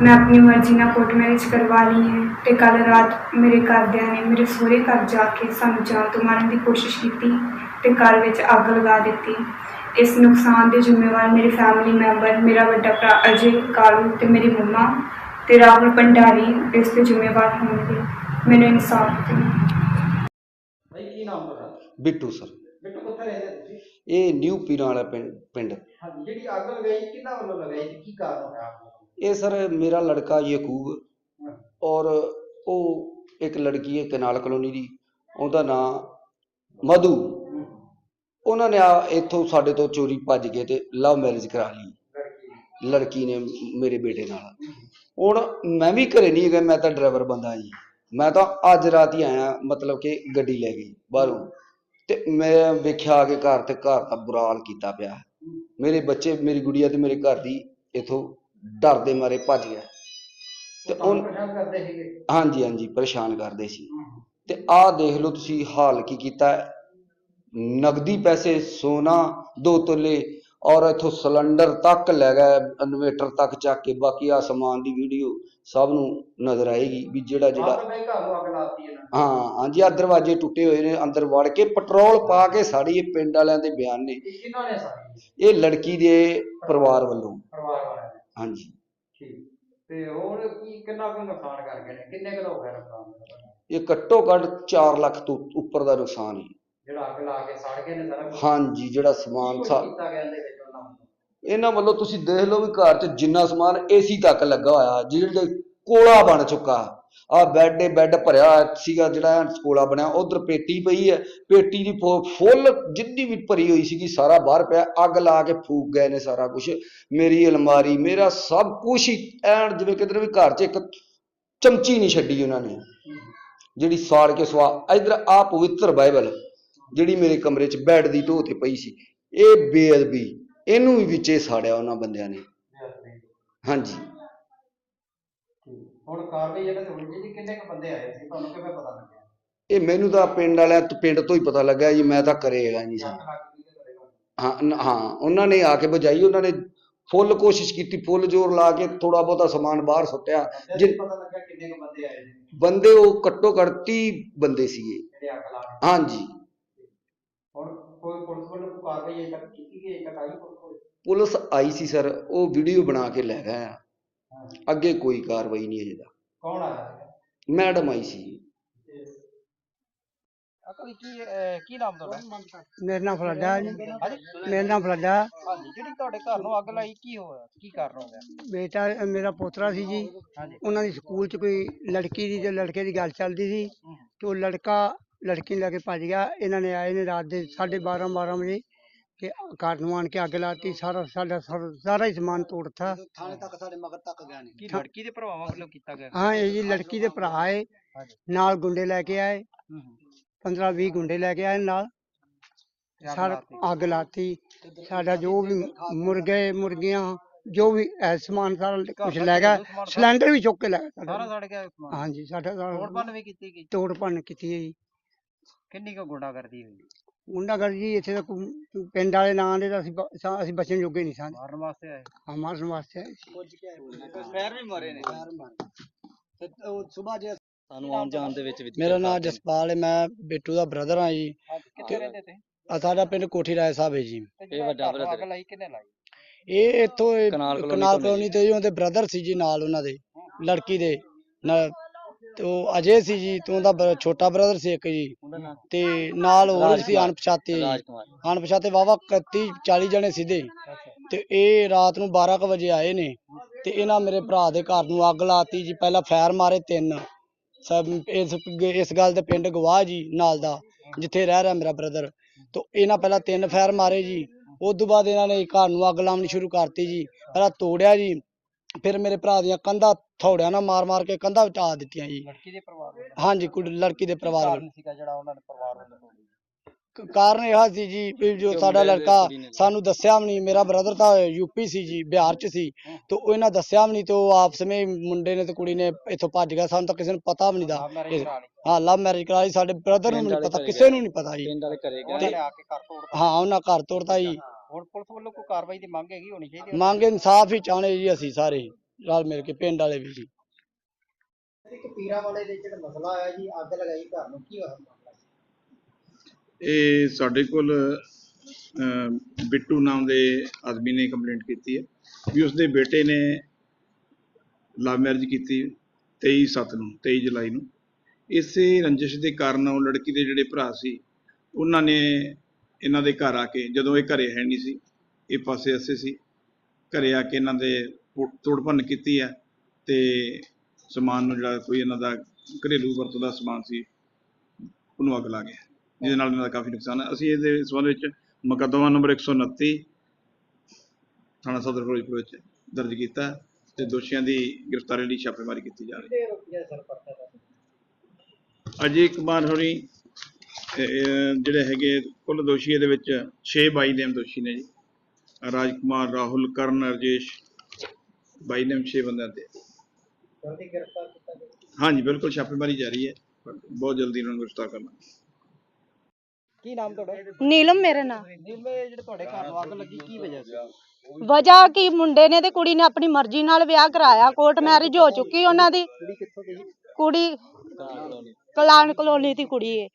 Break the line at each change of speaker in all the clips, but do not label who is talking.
ਮੈਂ ਆਪਣੀ ਮਰਜ਼ੀ ਨਾਲ ਕੋਰਟ ਮੈਰਿਜ ਕਰਵਾ ਲਈ ਹੈ ਤੇ ਕੱਲ ਰਾਤ ਮੇਰੇ ਘਰਦਿਆਂ ਨੇ ਮੇਰੇ ਸਹੁਰੇ ਘਰ ਜਾ ਕੇ ਸਾਨੂੰ ਜਾਨ ਤੋਂ ਮਾਰਨ ਦੀ ਕੋਸ਼ਿਸ਼ ਕੀਤੀ ਤੇ ਘਰ ਵਿੱਚ ਅੱਗ ਲਗਾ ਦਿੱਤੀ। ਇਸ ਨੁਕਸਾਨ ਦੇ ਜ਼ਿੰਮੇਵਾਰ ਮੇਰੇ ਫੈਮਿਲੀ ਮੈਂਬਰ ਮੇਰਾ ਵੱਡਾ ਭਰਾ ਅਜੇ ਕਾਲੂ ਤੇ ਮੇਰੀ ਮੰਮਾ ਤੇ ਰਾਹੁਲ ਭੰਡਾਰੀ ਇਸ ਦੇ ਜ਼ਿੰਮੇਵਾਰ ਹੋਣਗੇ। ਮੈਨੂੰ ਇਨਸਾਫ ਦਿਓ।
ਭਾਈ ਕੀ ਨਾਮ ਤੁਹਾਡਾ?
ਬਿੱਟੂ ਸਰ।
ਬਿੱਟੂ ਕਿੱਥੇ ਰਹਿੰਦੇ ਤੁਸੀਂ?
ਇਹ ਨਿਊ ਪੀਰਾਂ ਵਾਲਾ ਪਿੰਡ ਪਿੰਡ।
ਹਾਂਜੀ ਜਿਹੜੀ ਅੱਗ ਲਗਾਈ ਕਿਹਨਾਂ ਵੱਲੋਂ ਲਗਾਈ? ਤੇ ਕੀ ਕਾਰਨ ਹੋਇਆ? ਨੂੰ?
ਇਹ ਸਰ ਮੇਰਾ ਲੜਕਾ ਯਕੂਬ ਔਰ ਉਹ ਇੱਕ ਲੜਕੀ ਹੈ ਕਨਾਲ ਕਲੋਨੀ ਦੀ, ਉਹਦਾ ਨਾਂ ਮਧੂ। ਉਹਨਾਂ ਨੇ ਆ ਇੱਥੋਂ ਸਾਡੇ ਤੋਂ ਚੋਰੀ ਭੱਜ ਕੇ ਤੇ ਲਵ ਮੈਰਿਜ ਕਰਾ ਲਈ।
ਲੜਕੀ
ਨੇ ਮੇਰੇ ਬੇਟੇ ਨਾਲ। ਹੁਣ ਮੈਂ ਵੀ ਘਰੇ ਨਹੀਂ ਹੈਗਾ, ਮੈਂ ਤਾਂ ਡਰਾਈਵਰ ਬੰਦਾ ਜੀ। ਮੈਂ ਤਾਂ ਅੱਜ ਰਾਤ ਹੀ ਆਇਆ, ਮਤਲਬ ਕਿ ਗੱਡੀ ਲੈ ਗਈ ਬਾਹਰੋਂ। ਤੇ ਮੈਂ ਵੇਖਿਆ ਆ ਕੇ ਘਰ ਤੇ ਘਰ ਦਾ ਬੁਰਾ ਹਾਲ ਕੀਤਾ ਪਿਆ। ਮੇਰੇ ਬੱਚੇ, ਮੇਰੀ ਗੁੜੀਆ ਤੇ ਮੇਰੇ ਘਰ ਦੀ ਇਥੋਂ ਡਰ ਦੇ ਮਾਰੇ ਭੱਜ ਗਿਆ। ਤੇ ਉਹ
ਪਰੇਸ਼ਾਨ ਕਰਦੇ ਸੀਗੇ।
ਹਾਂਜੀ ਹਾਂਜੀ ਪਰੇਸ਼ਾਨ ਕਰਦੇ ਸੀ। ਤੇ ਆਹ ਦੇਖ ਲਓ ਤੁਸੀਂ ਹਾਲ ਕੀ ਕੀਤਾ। ਨਗਦੀ ਪੈਸੇ ਸੋਨਾ ਦੋ ਤੋਲੇ ਔਰ ਇਥੋਂ ਸਿਲੰਡਰ ਤੱਕ ਲੈ ਗਏ ਇਨਵੇਟਰ ਤੱਕ ਚੱਕ ਕੇ। ਬਾਕੀ ਆ ਸਮਾਨ ਦੀ ਵੀਡੀਓ ਸਭ ਨੂੰ ਨਜ਼ਰ ਆਏਗੀ ਵੀ ਜਿਹੜਾ ਜਿਹੜਾ
ਤਾਂ ਬਈ ਘਰ ਨੂੰ ਅੱਗ ਲਾਤੀ ਇਹਨਾਂ ਨੇ।
ਹਾਂ ਹਾਂਜੀ ਆ ਦਰਵਾਜ਼ੇ ਟੁੱਟੇ ਹੋਏ ਨੇ ਅੰਦਰ ਵੜ ਕੇ ਪੈਟਰੋਲ ਪਾ ਕੇ ਸਾੜੀ ਇਹ ਪਿੰਡ ਵਾਲਿਆਂ ਦੇ ਬਿਆਨ ਨੇ।
ਇਹ ਕਿਹਨਾਂ ਨੇ ਸਾਰੀ?
ਇਹ ਲੜਕੀ ਦੇ ਪਰਿਵਾਰ ਵੱਲੋਂ।
ਪਰਿਵਾਰ ਵਾਲਿਆਂ ਨੇ
ਹਾਂਜੀ।
ਠੀਕ। ਤੇ ਹੁਣ ਕੀ ਕਿੰਨਾ ਕੁ ਨੁਕਸਾਨ ਕਰ ਗਏ ਨੇ? ਕਿੰਨੇ ਕੁ ਦਾ ਹੋ ਗਿਆ ਨੁਕਸਾਨ
ਇਹ ਘੱਟੋ ਘੱਟ 4 ਲੱਖ ਤੋਂ ਉੱਪਰ ਦਾ ਨੁਕਸਾਨ ਹੈ।
ਜਿਹੜਾ ਅੱਗ ਲਾ ਕੇ ਸੜ ਗਏ ਨੇ ਸਾਰਾ ਕੁਛ?
ਹਾਂਜੀ ਜਿਹੜਾ ਸਮਾਨ ਸਾ
ਕੀਤਾ ਗਿਆ ਇਹਦੇ ਵਿੱਚ ਉਹਨਾਂ ਵੱਲੋਂ?
ਇਹਨਾਂ ਵੱਲੋਂ ਤੁਸੀਂ ਦੇਖ ਲਓ ਵੀ ਘਰ 'ਚ ਜਿੰਨਾ ਸਮਾਨ ਏਸੀ ਤੱਕ ਲੱਗਾ ਹੋਇਆ ਜਿਹੜੇ ਕੋਲਾ ਬਣ ਚੁੱਕਾ। ਆ ਬੈੱਡ ਏ ਬੈੱਡ ਭਰਿਆ ਸੀਗਾ ਜਿਹੜਾ ਕੋਲਾ ਬਣਿਆ ਉਧਰ ਪੇਟੀ ਪਈ ਹੈ ਪੇਟੀ ਦੀ ਫੁੱਲ ਜਿੰਨੀ ਵੀ ਭਰੀ ਹੋਈ ਸੀਗੀ ਸਾਰਾ ਬਾਹਰ ਪਿਆ ਅੱਗ ਲਾ ਕੇ ਫੂਕ ਗਏ ਨੇ ਸਾਰਾ ਕੁਝ ਮੇਰੀ ਅਲਮਾਰੀ ਮੇਰਾ ਸਭ ਕੁਝ ਐਨ ਜਿਵੇਂ ਕਿਤੇ ਵੀ ਘਰ 'ਚ ਇੱਕ ਚਮਚੀ ਨਹੀਂ ਛੱਡੀ ਉਹਨਾਂ ਨੇ। ਜਿਹੜੀ ਸਾੜ ਕੇ ਸਵਾ ਇਧਰ ਆ ਪਵਿੱਤਰ ਬਾਈਬਲ ਜਿਹੜੀ ਮੇਰੇ ਕਮਰੇ 'ਚ ਬੈੱਡ ਦੀ ਢੋਹ ਤੇ ਪਈ ਸੀ। ਇਹ ਬੇਅਦਬੀ ਇਹਨੂੰ ਵੀ ਵਿੱਚੇ ਸਾੜਿਆ ਉਹਨਾਂ ਬੰਦਿਆਂ ਨੇ। ਹਾਂਜੀ।
ਹੁਣ ਕਾਰਵਾਈ ਇਹਨਾਂ ਤੇ ਹੋਣੀ ਚਾਹੀਦੀ ਕਿੰਨੇ ਕੁ ਬੰਦੇ ਆਏ ਸੀ ਤੁਹਾਨੂੰ ਕਿਵੇਂ ਪਤਾ ਲੱਗਿਆ?
ਇਹ ਮੈਨੂੰ ਤਾਂ ਪਿੰਡ ਵਾਲਿਆਂ ਤੋਂ ਪਿੰਡ ਤੋਂ ਹੀ ਪਤਾ ਲੱਗਾ ਜੀ ਮੈਂ ਤਾਂ ਸੀ।
ਕਰੇਗਾ
ਹਾਂ ਨ- ਹਾਂ ਉਹਨਾਂ ਨੇ ਆ ਕੇ ਬੁਝਾਈ ਉਹਨਾਂ ਨੇ ਫੁੱਲ ਕੋਸ਼ਿਸ਼ ਕੀਤੀ ਫੁੱਲ ਜ਼ੋਰ ਲਾ ਕੇ ਥੋੜਾ ਬਹੁਤਾ ਸਮਾਨ ਬਾਹਰ ਸੁੱਟਿਆ।
ਜੇ
ਜੇ
ਪਤਾ ਲੱਗਿਆ ਕਿੰਨੇ ਕੁ ਬੰਦੇ ਆਏ ਸੀ
ਬੰਦੇ ਉਹ ਘੱਟੋ ਘੱਟ 30 ਬੰਦੇ ਸੀਗੇ।
ਜਿਹੜੇ ਅੱਗ ਲਾ ਕੇ
ਹਾਂਜੀ
ਹੁਣ ਕੋਈ ਪੁਲਿਸ ਵੱਲੋਂ ਕੋਈ ਕਾਰਵਾਈ ਅਜੇ ਤੱਕ ਕੀਤੀ ਗਈ ਅਜੇ ਤੱਕ ਆਈ ਪੁਲਿਸ ਕੋਲ?
ਪੁਲਿਸ ਆਈ ਸੀ ਸਰ ਉਹ ਵੀਡੀਓ ਬਣਾ ਕੇ ਲੈ ਗਏ ਆ।
ਹਾਂ।
ਅੱਗੇ ਕੋਈ ਕਾਰਵਾਈ ਨਹੀਂ ਅਜੇ ਤੱਕ।
ਕੌਣ ਆਇਆ
ਮੈਡਮ ਆਈ ਸੀ।
ਅਕਲ ਕੀ ਅਹ, ਕੀ ਨਾਮ ਤੁਹਾਡਾ?
ਮੇਰਾ ਨਾਮ ਫਲਾਡਾ ਜੀ।
ਹਾਂਜੀ।
ਮੇਰਾ ਨਾਮ ਫਲਾਡਾ
ਹਾਂਜੀ ਜਿਹੜੀ ਤੁਹਾਡੇ ਘਰ ਨੂੰ ਅੱਗ ਲਾਈ ਕੀ ਹੋਇਆ? ਕੀ ਕਾਰਨ ਹੋ ਗਿਆ?
ਬੇਟਾ ਮੇਰਾ ਪੋਤਰਾ ਸੀ ਜੀ।
ਹਾਂਜੀ।
ਉਹਨਾਂ ਦੀ ਸਕੂਲ 'ਚ ਕੋਈ ਲੜਕੀ ਦੀ ਤੇ ਲੜਕੇ ਦੀ ਗੱਲ ਚੱਲਦੀ ਸੀ
ਹਮ।
ਤੇ ਉਹ ਲੜਕਾ ਲੜਕੀ ਨੂੰ ਲੈ ਕੇ ਭੱਜ ਗਿਆ। ਇਹਨਾਂ ਨੇ ਆਏ ਨੇ ਰਾਤ ਦੇ 12:30 12 ਵਜੇ। ਕਿ ਘਰ ਨੂੰ ਆਣ ਕੇ ਅੱਗ ਲਾਤੀ ਸਾਰਾ ਸਾਡਾ ਸਾਰਾ ਸਾਰਾ ਹੀ ਸਮਾਨ ਤੋੜਤਾ।
ਥਾਣੇ ਤੱਕ ਸਾਡੇ ਮਗਰ ਤੱਕ ਗਏ ਨੇ
ਕੀ ਲੜਕੀ ਦੇ ਭਰਾਵਾਂ ਵੱਲੋਂ ਕੀਤਾ ਗਿਆ?
ਹਾਂ ਇਹ ਜੀ ਲੜਕੀ ਦੇ ਭਰਾ ਆਏ
ਹਾਂਜੀ
ਨਾਲ ਗੁੰਡੇ ਲੈ ਕੇ ਆਏ
ਹੂੰ ਹੂੰ।
15 20 ਗੁੰਡੇ ਲੈ ਕੇ ਆਏ ਨਾਲ। ਸਾਰਾ
ਲਾਤੀ।
ਅੱਗ ਲਾਤੀ। ਸਾਡਾ ਜੋ ਵੀ ਮੁਰਗੇ ਮੁਰਗੀਆਂ ਜੋ ਵੀ ਐ ਸਮਾਨ ਸਾਰਾ ਕੁਝ ਲੈ ਗਿਆ ਸਿਲੰਡਰ ਵੀ ਚੁੱਕ ਕੇ ਲੈ ਗਿਆ
ਸਾਰਾ
ਸਾਡਾ
ਸੜ ਗਿਆ ਸਮਾਨ।
ਹਾਂਜੀ ਸਾਡਾ ਸਾਰਾ
ਤੋੜ ਵੀ ਕੀਤੀ ਗਈ।
ਤੋੜ ਭੰਨ ਕੀਤੀ ਹੈ ਜੀ।
ਕਿੰਨੀ ਕੁ ਗੁੰਡਾਗਰਦੀ ਹੋਈ?
ਗੁੰਡਾਗਰਦੀ ਜੀ ਇੱਥੇ ਤਾਂ ਕੋਈ ਪਿੰਡ ਵਾਲੇ ਨਾਂ ਦੇ ਤਾਂ ਅਸੀਂ ਬ- ਸਾ- ਅਸੀਂ ਬਚਣ ਜੋਗੇ ਨਹੀਂ ਸਾਂ।
ਮਾਰਨ ਵਾਸਤੇ ਆਏ?
ਹਾਂ ਮਾਰਨ ਵਾਸਤੇ ਆਏ ਸੀ।
ਪੈਰ ਵੀ ਮਾਰੇ ਨੇ।
ਸਵੇਰ ਜੇ
ਸਾਨੂੰ ਆਉਣ ਜਾਣ ਦੇ ਵਿੱਚ ਵਿੱਚ
ਮੇਰਾ ਨਾਮ ਜਸਪਾਲ ਹੈ ਮੈਂ ਬਿੱਟੂ ਦਾ ਬ੍ਰਦਰ ਹਾਂ ਜੀ।
ਕਿੱਥੇ ਰਹਿੰਦੇ ਤੇ
ਆ ਸਾਡਾ ਪਿੰਡ ਕੋਠੀ ਰਾਏ ਸਾਹਿਬ ਹੈ ਜੀ।
ਇਹ
ਵੱਡਾ brother ਹੈ।
ਲਾਈ ਕਿੰਨੇ ਲਾਈ
ਇਹ ਇੱਥੋਂ ਇਹ
ਕਨਾਲ ਕਲੋਨੀ
ਕਨਾਲ
ਤੋਂ ਨੇ
ਕਲੋਨੀ ਤੇ ਜੀ ਉਹਦੇ ਬ੍ਰਦਰ ਸੀ ਜੀ ਨਾਲ ਉਹਨਾਂ ਦੇ ਲੜਕੀ ਦੇ ਨਾਲ ਤੇ ਉਹ ਅਜੇ ਸੀ ਜੀ ਤੇ ਉਹਦਾ ਛੋਟਾ ਬ੍ਰਦਰ ਸੀ ਇੱਕ ਜੀ। ਤੇ ਨਾਲ ਹੋਰ ਸੀ। ਅਣਪਛਾਤੇ ਜੀ। ਅਣਪਛਾਤੇ ਵਾਵਾ 31 40 ਜਣੇ ਸਿੱਧੇ ਤੇ ਇਹ ਰਾਤ ਨੂੰ 12 ਕੁ ਵਜੇ ਆਏ ਨੇ। ਤੇ ਇਹਨਾਂ ਮੇਰੇ ਭਰਾ ਦੇ ਘਰ ਨੂੰ ਅੱਗ ਲਾਤੀ ਜੀ। ਪਹਿਲਾਂ ਫਾਇਰ ਮਾਰੇ ਤਿੰਨ। ਸਭ ਇਸ ਇਸ ਗੱਲ ਤੇ ਪਿੰਡ ਗਵਾਹ ਜੀ ਨਾਲ ਦਾ ਜਿੱਥੇ ਰਹਿ ਰਿਹਾ ਮੇਰਾ ਬ੍ਰਦਰ ਤੋਂ ਇਹਨਾਂ ਪਹਿਲਾਂ ਤਿੰਨ ਫਾਇਰ ਮਾਰੇ ਜੀ। ਉਸ ਤੋਂ ਬਾਅਦ ਇਹਨਾਂ ਨੇ ਘਰ ਨੂੰ ਅੱਗ ਲਾਉਣੀ ਸ਼ੁਰੂ ਕਰਤੀ ਜੀ। ਪਹਿਲਾਂ ਤੋੜਿਆ ਜੀ। ਫਿਰ ਮੇਰੇ ਭਰਾ ਦੀਆਂ ਕੰਧਾਂ ਥੋੜਿਆਂ ਨਾਲ ਮਾਰ ਮਾਰ ਕੇ ਕੰਧਾਂ ਵਟਾ ਦਿੱਤੀਆਂ ਜੀ।
ਲੜਕੀ ਦੇ ਪਰਿਵਾਰ ਵੱਲੋਂ
ਹਾਂਜੀ ਕੁੜੀ ਲੜਕੀ ਦੇ ਪਰਿਵਾਰ ਵੱਲੋਂ
ਕਾਰਨ ਸੀਗਾ ਜਿਹੜਾ ਉਹਨਾਂ ਨੇ ਪਰਿਵਾਰ ਵੱਲੋਂ ਤੋੜੀ
ਕ- ਕਾਰਨ ਇਹ ਸੀ ਜੀ ਵੀ ਜੋ ਸਾਡਾ ਲੜਕਾ ਸਾਨੂੰ ਦੱਸਿਆ ਵੀ ਨਹੀਂ ਮੇਰਾ ਬ੍ਰਦਰ ਤਾਂ ਯੂਪੀ ਸੀ ਜੀ ਬਿਹਾਰ ਚ ਸੀ। ਤੇ ਉਹ ਇਹਨਾਂ ਦੱਸਿਆ ਵੀ ਨਹੀਂ ਤੇ ਉਹ ਆਪਸ ਵਿੱਚ ਮੁੰਡੇ ਨੇ ਤੇ ਕੁੜੀ ਨੇ ਇੱਥੋਂ ਭੱਜ ਗਿਆ। ਸਾਨੂੰ ਤਾਂ ਕਿਸੇ ਨੂੰ ਪਤਾ ਵੀ ਨਹੀਂ ਦਾ।
ਲਵ ਮੈਰਿਜ ਕਰਾ ਲਈ।
ਹਾਂ ਲਵ ਮੈਰਿਜ ਕਰਾਈ ਸਾਡੇ ਬ੍ਰਦਰ ਨੂੰ ਨਹੀਂ ਪਤਾ ਕਿਸੇ। ਨੂੰ ਨਹੀਂ ਪਤਾ ਜੀ।
ਪਿੰਡ ਵਾਲੇ ਘਰੇ ਗਏ।
ਹਾਂ ਉਹਨਾਂ ਘਰ ਤੋੜਤਾ ਜੀ।
ਹੁਣ ਪੁਲਿਸ ਵੱਲੋਂ ਕੋਈ ਕਾਰਵਾਈ ਦੀ ਮੰਗ ਹੈਗੀ ਹੋਣੀ ਚਾਹੀਦੀ।
ਮੰਗ ਇਨਸਾਫ ਹੀ ਚਾਹਣੇ ਜੀ ਅਸੀਂ ਸਾਰੇ ਰਲ ਮਿਲ ਕੇ ਪਿੰਡ ਵਾਲੇ ਵੀ ਜੀ।
ਇੱਕ ਪੀਰਾਂ ਵਾਲੇ ਦੇ ਜਿਹੜਾ ਮਸਲਾ ਆਇਆ ਜੀ ਅੱਗ ਲਗਾਈ ਘਰ ਨੂੰ ਕੀ ਹੋਇਆ? ਮਾਮਲਾ
ਇਹ ਸਾਡੇ ਕੋਲ ਅਮ, ਬਿੱਟੂ ਨਾਮ ਦੇ ਆਦਮੀ ਨੇ ਕੰਪਲੇਂਟ ਕੀਤੀ ਹੈ ਵੀ ਉਸਦੇ ਬੇਟੇ ਨੇ ਲਵ ਮੈਰਿਜ ਕੀਤੀ 23 ਸੱਤ ਨੂੰ 23 ਜੁਲਾਈ ਨੂੰ। ਇਸੇ ਰੰਜਿਸ਼ ਦੇ ਕਾਰਨ ਉਹ ਲੜਕੀ ਦੇ ਜਿਹੜੇ ਭਰਾ ਸੀ ਉਹਨਾਂ ਨੇ ਇਹਨਾਂ ਦੇ ਘਰ ਆ ਕੇ ਜਦੋਂ ਇਹ ਘਰੇ ਹੈ ਨਹੀਂ ਸੀ ਇਹ ਪਾਸੇ ਅਸੇ ਸੀ ਘਰੇ ਆ ਕੇ ਇਹਨਾਂ ਦੇ ਤੋੜ- ਭੰਨ ਕੀਤੀ ਹੈ ਤੇ ਸਮਾਨ ਨੂੰ ਜਿਹੜਾ ਕੋਈ ਇਹਨਾਂ ਦਾ ਘਰੇਲੂ ਵਰਤੋਂ ਦਾ ਸਮਾਨ ਸੀ ਉਹਨੂੰ ਅੱਗ ਲਾ ਗਿਆ। ਜਿਹਦੇ ਨਾਲ ਇਹਨਾਂ ਦਾ ਕਾਫੀ ਨੁਕਸਾਨ ਹੈ। ਅਸੀਂ ਇਹਦੇ ਸੰਬੰਧ ਵਿੱਚ ਮੁਕੱਦਮਾ ਨੰਬਰ 129 ਥਾਣਾ ਸਦਰ ਫਿਰੋਜ਼ਪੁਰ ਵਿੱਚ ਦਰਜ ਕੀਤਾ ਤੇ ਦੋਸ਼ੀਆਂ ਦੀ ਗ੍ਰਿਫਤਾਰੀ ਲਈ ਛਾਪੇਮਾਰੀ ਕੀਤੀ ਜਾ ਰਹੀ ਹੈ। ਅਜੇ ਕੁਮਾਰ ਹੋਰੀ ਅਹ, ਜਿਹੜੇ ਹੈਗੇ ਕੁੱਲ ਦੋਸ਼ੀ ਇਹਦੇ ਵਿੱਚ 6 ਬਾਈ ਨੇਮ ਦੋਸ਼ੀ ਨੇ ਜੀ। ਰਾਜ ਕੁਮਾਰ ਰਾਹੁਲ ਕਰਨ ਰਜੇਸ਼ ਬਾਈ ਨੇਮ 6 ਬੰਦਿਆਂ ਤੇ। ਹਾਂਜੀ ਬਿਲਕੁਲ ਛਾਪੇਮਾਰੀ ਜਾਰੀ ਹੈ ਬਹੁਤ ਜਲਦੀ ਇਹਨਾਂ ਨੂੰ ਗ੍ਰਿਫਤਾਰ ਕਰਨਾ।
ਕੀ ਨਾਮ ਤੁਹਾਡਾ?
ਨੀਲਮ ਮੇਰੇ ਨਾਲ
ਜਿਵੇਂ ਜਿਹੜੇ ਤੁਹਾਡੇ ਘਰ ਨੂੰ ਅੱਗ ਲੱਗੀ ਕੀ ਵਜ੍ਹਾ ਸੀ?
ਵਜ੍ਹਾ ਕੀ? ਮੁੰਡੇ ਨੇ ਤੇ ਕੁੜੀ ਨੇ ਆਪਣੀ ਮਰਜ਼ੀ ਨਾਲ ਵਿਆਹ ਕਰਾਇਆ ਕੋਰਟ ਮੈਰਿਜ ਹੋ ਚੁੱਕੀ ਉਹਨਾਂ ਦੀ।
ਕੁੜੀ ਕਿੱਥੋਂ ਦੀ
ਕੁੜੀ ਕਲਾਨ ਕਲੋਨੀ ਦੀ ਕੁੜੀ ਏ।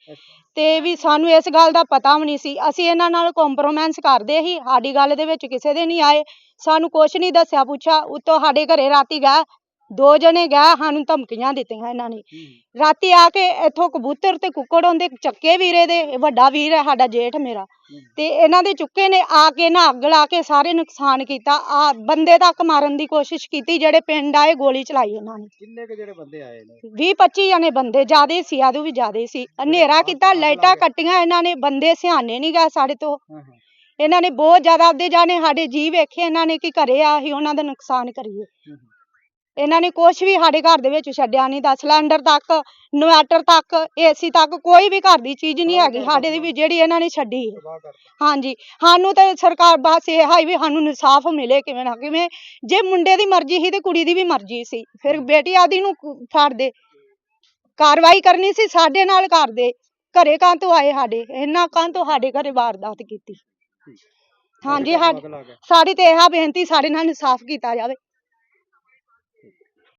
ਤੇ ਵੀ ਸਾਨੂੰ ਇਸ ਗੱਲ ਦਾ ਪਤਾ ਵੀ ਨਹੀਂ ਸੀ। ਅਸੀਂ ਇਹਨਾਂ ਨਾਲ ਕੰਪਰੋਮਾਈਜ਼ ਕਰਦੇ ਸੀ। ਸਾਡੀ ਗੱਲ ਦੇ ਵਿੱਚ ਕਿਸੇ ਦੇ ਨਹੀਂ ਆਏ। ਸਾਨੂੰ ਕੁਛ ਨਹੀਂ ਦੱਸਿਆ, ਪੁੱਛਿਆ। ਉਤੋਂ ਸਾਡੇ ਘਰੇ ਰਾਤੀ ਗਏ ਦੋ ਜਣੇ ਗਏ ਸਾਨੂੰ ਧਮਕੀਆਂ ਦਿੱਤੀਆਂ ਇਹਨਾਂ ਨੇ। ਰਾਤੀ ਆ ਕੇ ਇੱਥੋਂ ਕਬੂਤਰ ਤੇ ਕੁੱਕੜ ਹੁੰਦੇ ਚੱਕੇ ਵੀਰੇ ਦੇ ਇਹ ਵੱਡਾ ਵੀਰ ਹੈ ਸਾਡਾ ਜੇਠ ਮੇਰਾ। ਤੇ ਇਹਨਾਂ ਦੇ ਚੁੱਕੇ ਨੇ ਆ ਕੇ ਨਾ ਅੱਗ ਲਾ ਕੇ ਸਾਰੇ ਨੁਕਸਾਨ ਕੀਤਾ। ਆ ਬੰਦੇ ਤੱਕ ਮਾਰਨ ਦੀ ਕੋਸ਼ਿਸ਼ ਕੀਤੀ ਜਿਹੜੇ ਪਿੰਡ ਆਏ ਗੋਲੀ ਚਲਾਈ ਇਹਨਾਂ ਨੇ।
ਕਿੰਨੇ ਕੁ ਜਿਹੜੇ ਬੰਦੇ ਆਏ ਨੇ?
20 25 ਜਣੇ ਬੰਦੇ ਜਿਆਦੇ ਸੀ ਆਦੂ ਵੀ ਜਿਆਦੇ ਸੀ। ਹਨੇਰਾ ਕੀਤਾ ਲਾਈਟਾਂ ਕੱਟੀਆਂ ਇਹਨਾਂ ਨੇ ਬੰਦੇ ਸਿਆਣੇ ਨਹੀਂ ਗਏ ਸਾਡੇ ਤੋਂ।
ਹਾਂ ਹਾਂ।
ਇਹਨਾਂ ਨੇ ਬਹੁਤ ਜ਼ਿਆਦਾ ਆਪਦੇ ਜਾਣੇ ਸਾਡੇ ਜੀ ਵੇਖੇ ਇਹਨਾਂ ਨੇ ਕਿ ਘਰੇ ਆ ਅਸੀਂ ਉਹਨਾਂ ਦਾ ਨੁਕਸਾਨ ਕਰੀਏ। ਇਹਨਾਂ ਨੇ ਕੁਝ ਵੀ ਸਾਡੇ ਘਰ ਦੇ ਵਿੱਚ ਛੱਡਿਆ ਨਹੀਂ ਦਾ ਸਿਲੰਡਰ ਤੱਕ ਇਨਵਰਟਰ ਤੱਕ ਏਸੀ ਤੱਕ ਕੋਈ ਵੀ ਘਰ ਦੀ ਚੀਜ਼ ਨਹੀਂ ਹੈਗੀ ਸਾਡੇ ਦੀ ਵੀ ਜਿਹੜੀ ਇਹਨਾਂ ਨੇ ਛੱਡੀ ਹਾਂਜੀ ਸਾਨੂੰ ਤਾਂ ਸਰਕਾਰ ਬਸ ਇਹ ਹੈ ਵੀ ਸਾਨੂੰ ਇਨਸਾਫ ਮਿਲੇ ਕਿਵੇਂ ਨਾ ਕਿਵੇਂ ਜੇ ਮੁੰਡੇ ਦੀ ਮਰਜ਼ੀ ਸੀ ਤੇ ਕੁੜੀ ਦੀ ਵੀ ਮਰਜ਼ੀ ਸੀ ਫਿਰ ਬੇਟੀ ਆਦੀ ਨੂੰ ਫੜ ਦੇ। ਕਾਰਵਾਈ ਕਰਨੀ ਸੀ ਸਾਡੇ ਨਾਲ ਕਰਦੇ ਘਰੇ ਕਾਂ ਤੋਂ ਆਏ ਸਾਡੇ ਇਹਨਾਂ ਕਾਂ ਤੋਂ ਸਾਡੇ ਘਰੇ ਵਾਰਦਾਤ ਕੀਤੀ। ਹਾਂਜੀ ਸਾਡੀ ਤੇ ਇਹ ਬੇਨਤੀ ਸਾਡੇ ਨਾਲ ਇਨਸਾਫ ਕੀਤਾ ਜਾਵੇ।